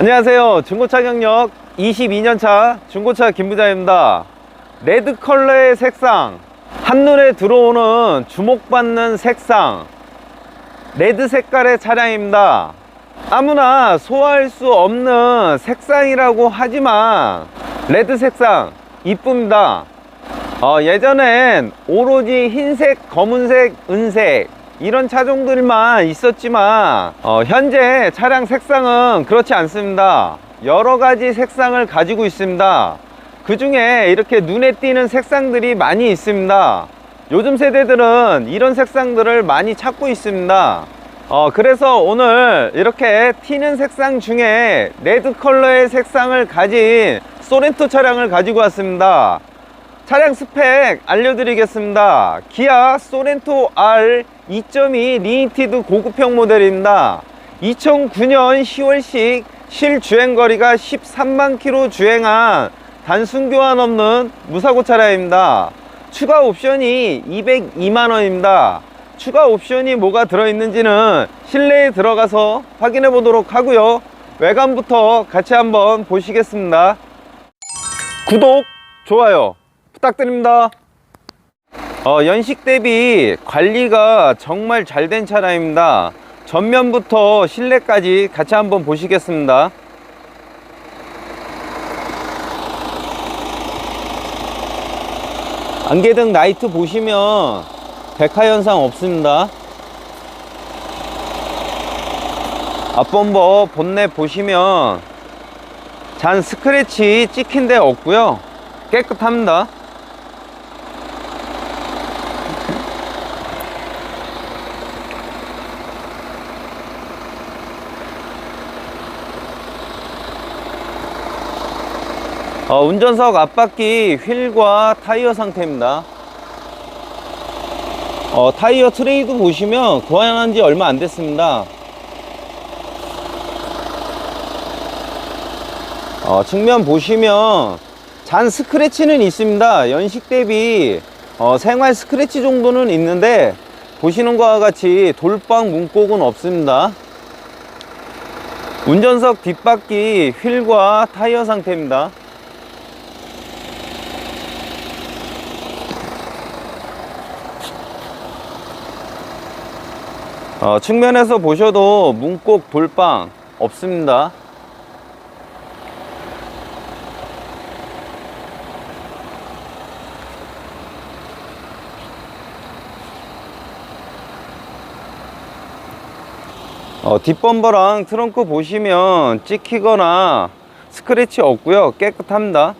안녕하세요. 중고차 경력 22년차 중고차 김부장입니다. 레드 컬러의 색상, 한눈에 들어오는 주목받는 색상, 레드 색깔의 차량입니다. 아무나 소화할 수 없는 색상이라고 하지만 레드 색상 이쁩니다. 어, 예전엔 오로지 흰색, 검은색, 은색 이런 차종들만 있었지만 어, 현재 차량 색상은 그렇지 않습니다. 여러 가지 색상을 가지고 있습니다. 그 중에 이렇게 눈에 띄는 색상들이 많이 있습니다. 요즘 세대들은 이런 색상들을 많이 찾고 있습니다. 어, 그래서 오늘 이렇게 튀는 색상 중에 레드 컬러의 색상을 가진 소렌토 차량을 가지고 왔습니다. 차량 스펙 알려드리겠습니다. 기아 소렌토 R 2.2 리미티드 고급형 모델입니다. 2009년 10월식 실주행거리가 13만 킬로 주행한 단순 교환 없는 무사고 차량입니다. 추가 옵션이 202만 원입니다. 추가 옵션이 뭐가 들어있는지는 실내에 들어가서 확인해 보도록 하고요. 외관부터 같이 한번 보시겠습니다. 구독, 좋아요 부탁드립니다. 어, 연식 대비 관리가 정말 잘 된 차량입니다. 전면부터 실내까지 같이 한번 보시겠습니다. 안개등 라이트 보시면 백화 현상 없습니다. 앞범버 본넷 보시면 잔 스크래치 찍힌 데 없고요 깨끗합니다 어, 운전석 앞바퀴 휠과 타이어 상태입니다 어, 타이어 트레이드 보시면 교환한 지 얼마 안 됐습니다 어, 측면 보시면 잔 스크래치는 있습니다. 연식 대비 어, 생활 스크래치 정도는 있는데 보시는 것과 같이 돌빵 문콕은 없습니다. 운전석 뒷바퀴 휠과 타이어 상태입니다. 어, 측면에서 보셔도 문콕 돌빵 없습니다. 어, 뒷범버랑 트렁크 보시면 찍히거나 스크래치 없고요 깨끗합니다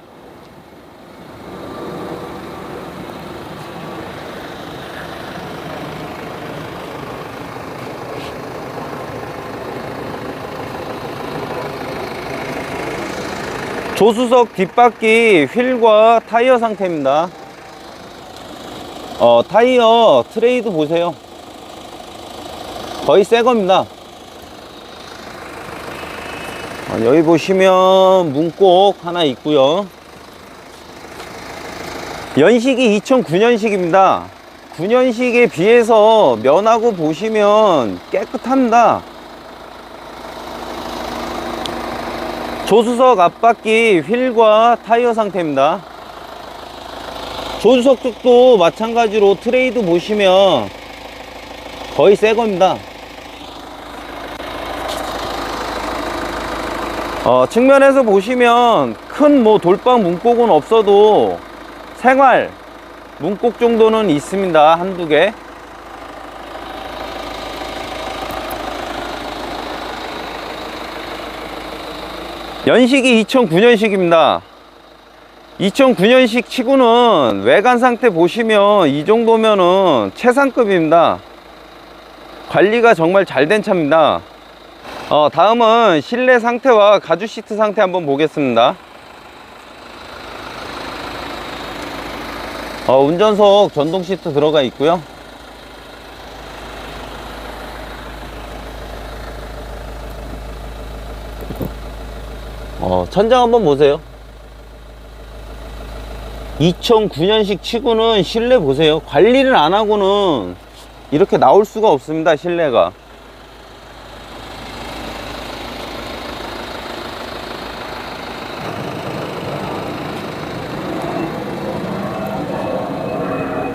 조수석 뒷바퀴 휠과 타이어 상태입니다. 어, 타이어 트레이드 보세요. 거의 새 겁니다. 어, 여기 보시면 문콕 하나 있고요. 연식이 2009년식입니다. 9년식에 비해서 면하고 보시면 깨끗합니다 조수석 앞바퀴 휠과 타이어 상태입니다 조수석 쪽도 마찬가지로 트레이드 보시면 거의 새 겁니다 어, 측면에서 보시면 큰 뭐 돌방 문콕은 없어도 생활 문콕 정도는 있습니다. 한두 개. 연식이 2009년식입니다. 2009년식 치고는 외관 상태 보시면 이 정도면은 최상급입니다. 관리가 정말 잘 된 차입니다. 어, 다음은 실내 상태와 가죽 시트 상태 한번 보겠습니다. 어, 운전석 전동 시트 들어가 있고요. 어, 천장 한번 보세요. 2009년식 치고는 실내 보세요. 관리를 안 하고는 이렇게 나올 수가 없습니다. 실내가.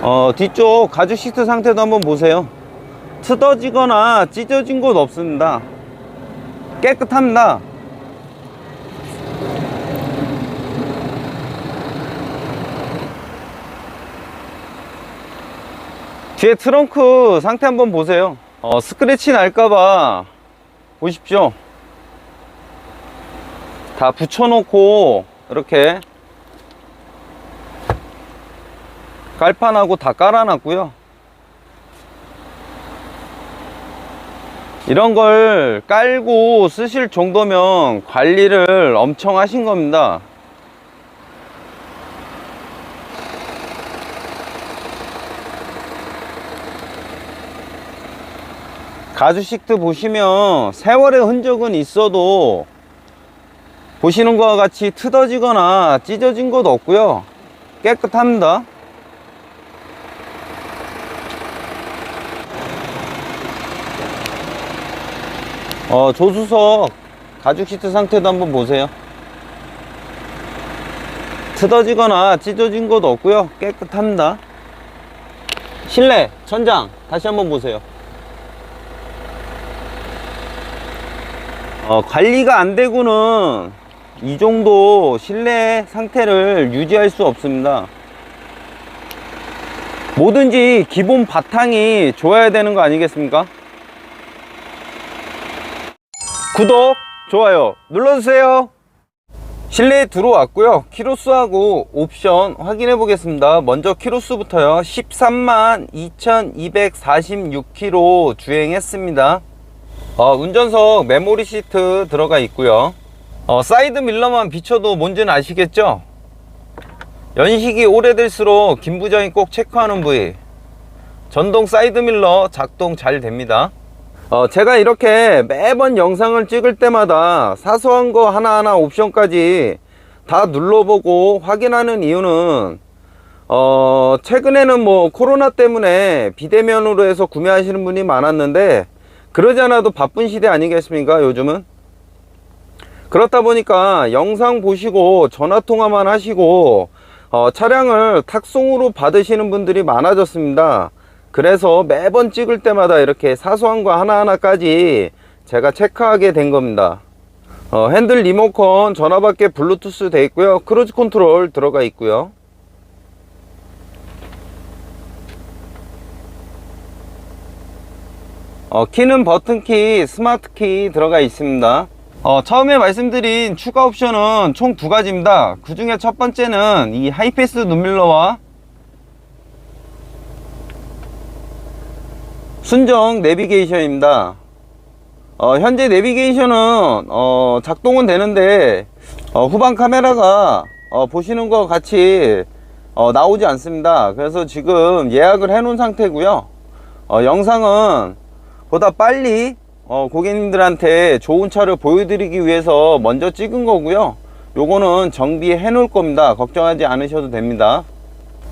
어, 뒤쪽 가죽 시트 상태도 한번 보세요. 트어지거나 찢어진 곳 없습니다. 깨끗합니다. 뒤에 트렁크 상태 한번 보세요. 어, 스크래치 날까봐 보십시오. 다 붙여놓고 이렇게 깔판하고 다 깔아놨고요. 이런 걸 깔고 쓰실 정도면 관리를 엄청 하신 겁니다. 가죽 시트 보시면 세월의 흔적은 있어도 보시는 것과 같이 트어지거나 찢어진 곳 없고요. 깨끗합니다. 어, 조수석 가죽 시트 상태도 한번 보세요. 트어지거나 찢어진 곳 없고요. 깨끗합니다. 실내, 천장 다시 한번 보세요. 어, 관리가 안 되고는 이 정도 실내 상태를 유지할 수 없습니다. 뭐든지 기본 바탕이 좋아야 되는 거 아니겠습니까? 구독, 좋아요 눌러주세요. 실내에 들어왔고요. 키로수하고 옵션 확인해 보겠습니다. 먼저 키로수부터요. 13만 2246km 주행했습니다. 어, 운전석 메모리 시트 들어가 있고요. 어, 사이드 밀러만 비춰도 뭔지는 아시겠죠? 연식이 오래될수록 김 부장이 꼭 체크하는 부위. 전동 사이드 밀러 작동 잘 됩니다. 어, 제가 이렇게 매번 영상을 찍을 때마다 사소한 거 하나하나 옵션까지 다 눌러보고 확인하는 이유는 어, 최근에는 뭐 코로나 때문에 비대면으로 해서 구매하시는 분이 많았는데 그러지 않아도 바쁜 시대 아니겠습니까 요즘은? 그렇다 보니까 영상 보시고 전화 통화만 하시고 어, 차량을 탁송으로 받으시는 분들이 많아졌습니다. 그래서 매번 찍을 때마다 이렇게 사소한 거 하나하나까지 제가 체크하게 된 겁니다. 어, 핸들 리모컨 전화 밖에 블루투스 돼 있고요. 크루즈 컨트롤 들어가 있고요 어, 키는 버튼키, 스마트키 들어가 있습니다. 어, 처음에 말씀드린 추가 옵션은 총 두 가지입니다. 그 중에 첫 번째는 이 하이패스 눈밀러와 순정 내비게이션입니다. 어, 현재 내비게이션은 어, 작동은 되는데 어, 후방 카메라가 어, 보시는 것 같이 어, 나오지 않습니다. 그래서 지금 예약을 해 놓은 상태고요. 어, 영상은 보다 빨리 어, 고객님들한테 좋은 차를 보여드리기 위해서 먼저 찍은 거고요. 요거는 정비해 놓을 겁니다. 걱정하지 않으셔도 됩니다.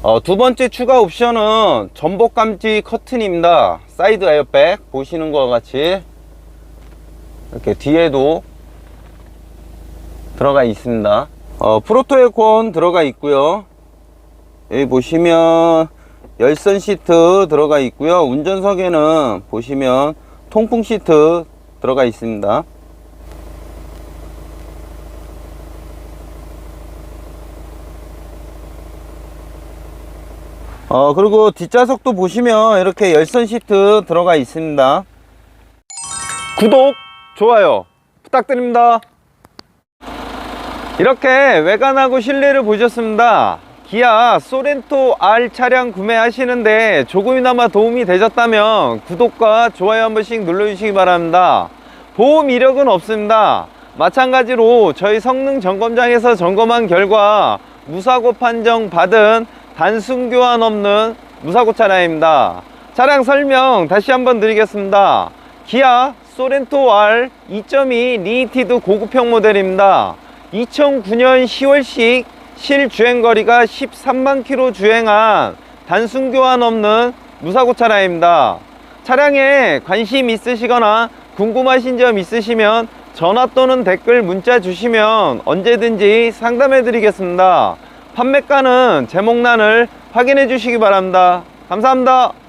어, 두 번째 추가 옵션은 전복 감지 커튼입니다. 사이드 에어백 보시는 것과 같이 이렇게 뒤에도 들어가 있습니다. 어, 프로토 에어컨 들어가 있고요. 여기 보시면 열선 시트 들어가 있고요. 운전석에는 보시면 통풍 시트 들어가 있습니다. 어, 그리고 뒷좌석도 보시면 이렇게 열선 시트 들어가 있습니다. 구독, 좋아요 부탁드립니다. 이렇게 외관하고 실내를 보셨습니다. 기아 소렌토 R 차량 구매하시는데 조금이나마 도움이 되셨다면 구독과 좋아요 한 번씩 눌러주시기 바랍니다. 보험 이력은 없습니다. 마찬가지로 저희 성능 점검장에서 점검한 결과 무사고 판정 받은 단순 교환 없는 무사고 차량입니다. 차량 설명 다시 한번 드리겠습니다. 기아 소렌토 R 2.2 리미티드 고급형 모델입니다. 2009년 10월식 실주행거리가 13만 킬로 주행한 단순 교환 없는 무사고 차량입니다. 차량에 관심 있으시거나 궁금하신 점 있으시면 전화 또는 댓글 문자 주시면 언제든지 상담해 드리겠습니다. 판매가는 제목란을 확인해 주시기 바랍니다. 감사합니다.